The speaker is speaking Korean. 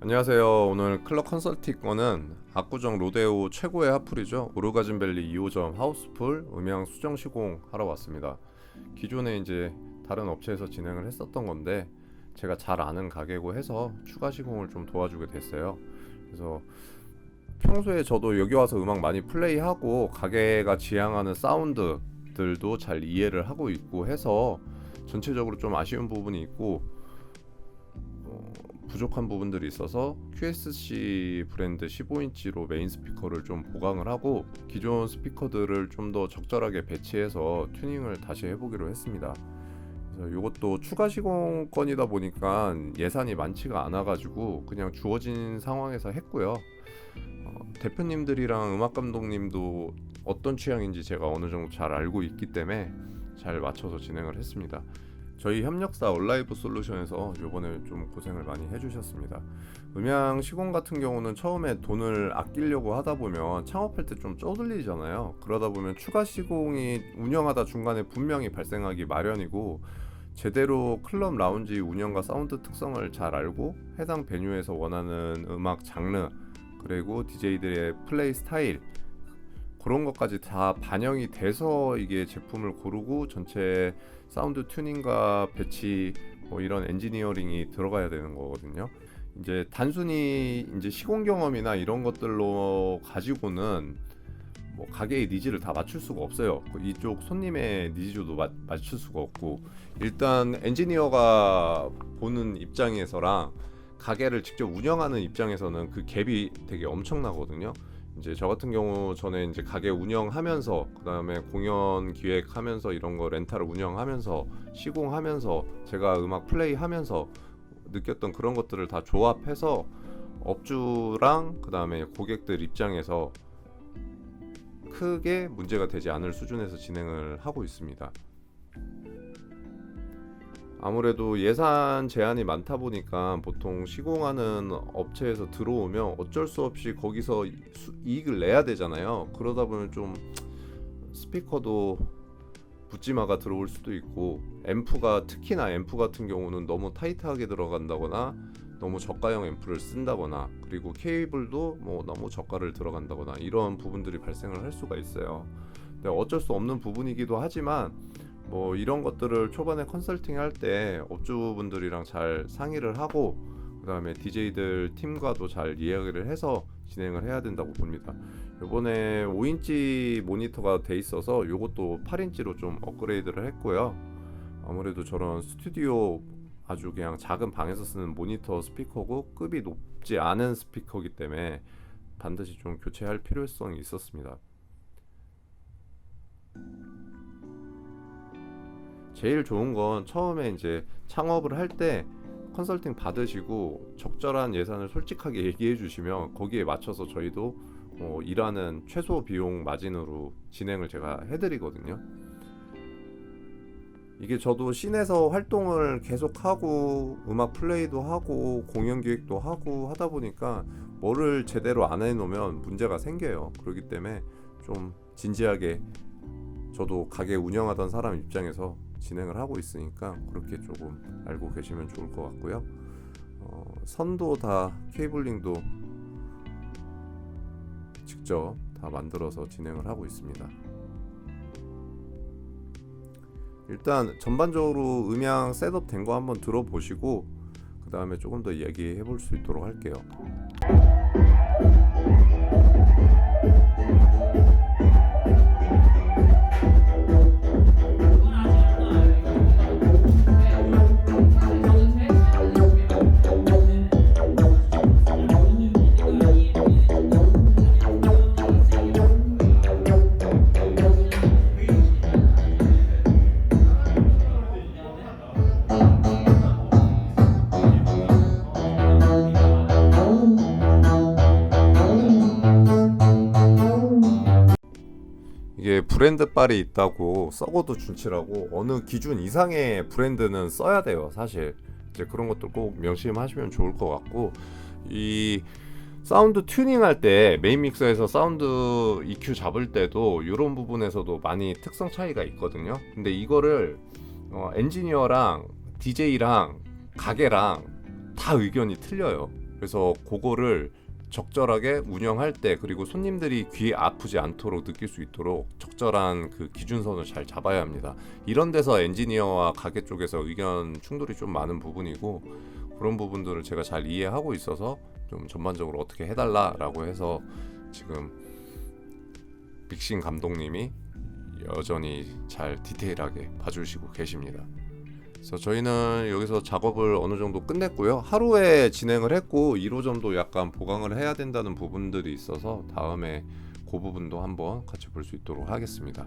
안녕하세요. 오늘 클럽 컨설팅 거는 압구정 로데오 최고의 핫플이죠. 오르가즘밸리 2호점 하우스풀 음향 수정 시공 하러 왔습니다. 기존에 이제 다른 업체에서 진행을 했었던 건데 제가 잘 아는 가게고 해서 추가 시공을 좀 도와주게 됐어요. 그래서 평소에 저도 여기 와서 음악 많이 플레이하고 가게가 지향하는 사운드들도 잘 이해를 하고 있고 해서 전체적으로 좀 아쉬운 부분이 있고 어, 부족한 부분들이 있어서 QSC 브랜드 15인치로 메인 스피커를 좀 보강을 하고 기존 스피커들을 좀 더 적절하게 배치해서 튜닝을 다시 해보기로 했습니다. 이것도 추가 시공건이다 보니까 예산이 많지가 않아가지고 그냥 주어진 상황에서 했고요. 어, 대표님들이랑 음악 감독님도 어떤 취향인지 제가 어느 정도 잘 알고 있기 때문에 잘 맞춰서 진행을 했습니다. 저희 협력사 얼라이브 솔루션에서 요번에 좀 고생을 많이 해주셨습니다. 음향 시공 같은 경우는 처음에 돈을 아끼려고 하다 보면 창업할 때 좀 쪼들리잖아요. 그러다 보면 추가 시공이 운영하다 중간에 분명히 발생하기 마련이고 제대로 클럽 라운지 운영과 사운드 특성을 잘 알고 해당 베뉴에서 원하는 음악 장르 그리고 DJ들의 플레이 스타일 그런 것까지 다 반영이 돼서 이게 제품을 고르고 전체 사운드 튜닝과 배치 뭐 이런 엔지니어링이 들어가야 되는 거거든요. 이제 단순히 이제 시공 경험이나 이런 것들로 가지고는 뭐 가게의 니즈를 다 맞출 수가 없어요. 그 이쪽 손님의 니즈도 맞, 맞출 수가 없고 일단 엔지니어가 보는 입장에서랑 가게를 직접 운영하는 입장에서는 그 갭이 되게 엄청나거든요. 이제 저 같은 경우 전에 이제 가게 운영하면서 그다음에 공연 기획하면서 이런 거 렌탈을 운영하면서 시공하면서 제가 음악 플레이하면서 느꼈던 그런 것들을 다 조합해서 업주랑 그다음에 고객들 입장에서 크게 문제가 되지 않을 수준에서 진행을 하고 있습니다. 아무래도 예산 제한이 많다 보니까 보통 시공하는 업체에서 들어오면 어쩔 수 없이 거기서 수- 이익을 내야 되잖아요. 그러다 보면 좀 스피커도 붙지마가 들어올 수도 있고 앰프가 특히나 앰프 같은 경우는 너무 타이트하게 들어간다거나 너무 저가형 앰프를 쓴다거나 그리고 케이블도 뭐 너무 저가를 들어간다거나 이런 부분들이 발생을 할 수가 있어요. 어쩔 수 없는 부분이기도 하지만 뭐 이런 것들을 초반에 컨설팅 할 때 업주분들이랑 잘 상의를 하고 그다음에 DJ들 팀과도 잘 이야기를 해서 진행을 해야 된다고 봅니다. 요번에 5인치 모니터가 돼 있어서 요것도 8인치로 좀 업그레이드를 했고요. 아무래도 저런 스튜디오 아주 그냥 작은 방에서 쓰는 모니터 스피커고 급이 높지 않은 스피커이기 때문에 반드시 좀 교체할 필요성이 있었습니다. 제일 좋은 건 처음에 이제 창업을 할 때 컨설팅 받으시고 적절한 예산을 솔직하게 얘기해 주시면 거기에 맞춰서 저희도 어, 일하는 최소 비용 마진으로 진행을 제가 해드리거든요. 이게 저도 씬에서 활동을 계속 하고 음악 플레이도 하고 공연 기획도 하고 하다 보니까 뭐를 제대로 안 해놓으면 문제가 생겨요. 그렇기 때문에 좀 진지하게 저도 가게 운영하던 사람 입장에서 진행을 하고 있으니까 그렇게 조금 알고 계시면 좋을 것 같고요. 어, 선도 다 케이블링도 직접 다 만들어서 진행을 하고 있습니다. 일단 전반적으로 음향 셋업 된 거 한번 들어보시고 그 다음에 조금 더 얘기해 볼 수 있도록 할게요. 이게 브랜드 빨이 있다고 썩어도 준치라고 어느 기준 이상의 브랜드는 써야 돼요 사실. 이제 그런 것들 꼭 명심하시면 좋을 것 같고 이 사운드 튜닝 할때 메인 믹서에서 사운드 EQ 잡을 때도 이런 부분에서도 많이 특성 차이가 있거든요. 근데 이거를 어, 엔지니어랑 DJ랑 가게랑 다 의견이 틀려요. 그래서 그거를 적절하게 운영할 때 그리고 손님들이 귀 아프지 않도록 느낄 수 있도록 적절한 그 기준선을 잘 잡아야 합니다. 이런 데서 엔지니어와 가게 쪽에서 의견 충돌이 좀 많은 부분이고 그런 부분들을 제가 잘 이해하고 있어서 좀 전반적으로 어떻게 해달라라고 해서 지금 빅신 감독님이 여전히 잘 디테일하게 봐주시고 계십니다. 그래서 저희는 여기서 작업을 어느 정도 끝냈고요. 하루에 진행을 했고 1호점도 약간 보강을 해야 된다는 부분들이 있어서 다음에 그 부분도 한번 같이 볼 수 있도록 하겠습니다.